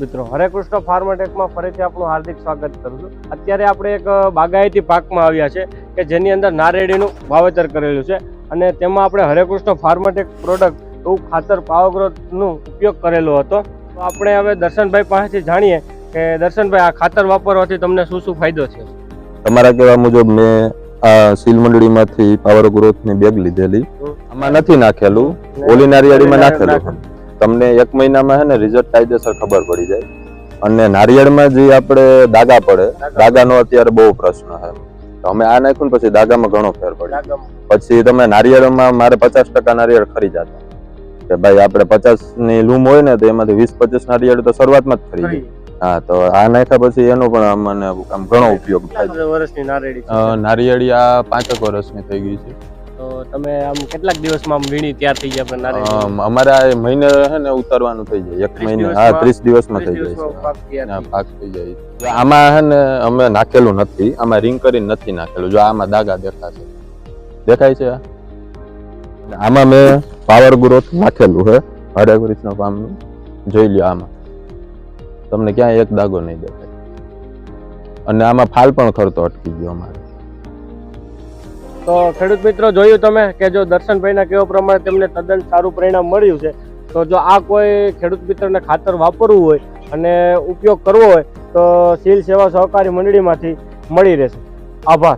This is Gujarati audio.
મિત્રો. હરે કૃષ્ણ ફાર્માટેકમાં ફરીથી આપણું હાર્દિક સ્વાગત કરું છું. અત્યારે આપણે એક બાગાયતી પાકમાં આવ્યા છે કે જેની અંદર નારેડીનું વાવેતર કરેલું છે અને તેમાં આપણે હરે કૃષ્ણ ફાર્માટેક પ્રોડક્ટ એવું ખાતર પાવગ્રોથનું ઉપયોગ કરેલો હતો. તો આપણે હવે દર્શનભાઈ પાસેથી જાણીએ કે દર્શનભાઈ આ ખાતર વાપરવાથી તમને શું શું ફાયદો છે તમારા કહેવા મુજબ મેં આ સીલ મંડળીમાંથી પાવર ગ્રોથની બેગ લીધેલી. આમાં નથી નાખેલું. ઓલી નારિયેળીમાં નાખેલું. તમને એક મહિનામાં હે ને રિઝલ્ટ કાયદેસર ખબર પડી જાય. અને નારિયેળમાં જે આપણે દાગા પડે દાગાનો અત્યારે બહુ પ્રશ્ન છે તો અમે આ નાખ્યું ને પછી દાગામાં ઘણો ફેર પડ્યો. પછી તમે નારિયેળમાં મારે પચાસ ટકા નારિયેળ ખરી જતા. કે ભાઈ આપણે પચાસની લૂમ હોય ને તો એમાંથી વીસ પચીસ નારિયેળ તો શરૂઆતમાં જ ખરીદી હા તો આ નાખ્યા પછી એનો પણ અમને આમ ઘણો ઉપયોગ થાય. નારિયેળી આ પાંચેક વર્ષની થઈ ગઈ છે. તમે આમ કેટલાક દિવસમાં આમ વીણી તૈયાર થઈ જાય અમ, અમારે આ મહિને છે ને ઉતારવાનું થઈ જાય એક 30 મહિને હા ત્રીસ દિવસમાં થઈ જાય છે. પાક થઈ જાય. આમાં છે ને અમે નાખેલું નથી આમાં રિંગ કરીને નથી નાખેલું. જો આમાં દાગા દેખાશે. દેખાય છે આમાં મેં પાવર ગ્રોથ નાખેલું છે હરે કૃષ્ણ પામનું. જોઈ લ્યો આમાં. તમને ક્યાંય એક દાગો નહીં દેખાય. અને આમાં ફાલ પણ ખરતો અટકી ગયો અમારે. તો ખેડૂત મિત્રો, જોયું તમે કે જો દર્શનભાઈના કહેવા પ્રમાણે તેમને તદ્દન સારું પરિણામ મળ્યું છે, તો જો આ કોઈ ખેડૂત મિત્રને ખાતર વાપરવું હોય અને ઉપયોગ કરવો હોય, તો સીલ સેવા સહકારી મંડળીમાંથી મળી રહેશે. આભાર.